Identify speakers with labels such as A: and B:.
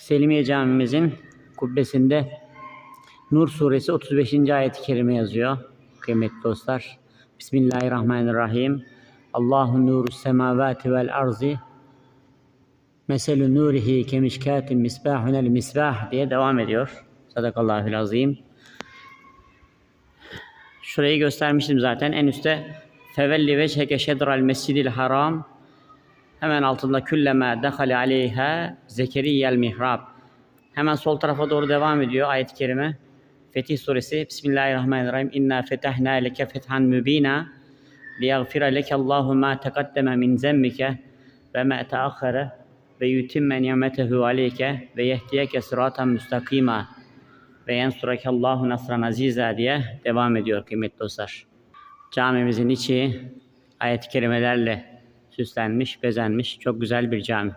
A: Selimiye Camimizin kubbesinde Nur suresi 35. ayet-i kerime yazıyor. Kıymetli dostlar. Bismillahirrahmanirrahim. Allahu nuru semavati vel arzi. Meselü nurihi kemişkatin misbahunel misbah diye devam ediyor. Sadakallahül azim. Şurayı göstermiştim zaten. En üstte fevelli veçheke şedral mescidil haram Hemen altında külleme dehale aleyha zekeriyel mihrab. Hemen sol tarafa doğru devam ediyor ayet-i kerime. Fetih suresi Bismillahirrahmanirrahim. İnna fetahna leke fethan mübina liyaghfira leke Allahu ma taqaddama min zembike ve ma taahhara ve yutimme ni'metehu aleyke ve yehdiyeke sıratan müstakima ve yensurake Allahu nasran aziza diye devam ediyor kıymetli dostlar. Camimizin içi ayet-i kerimelerle süslenmiş, bezenmiş. Çok güzel bir cami.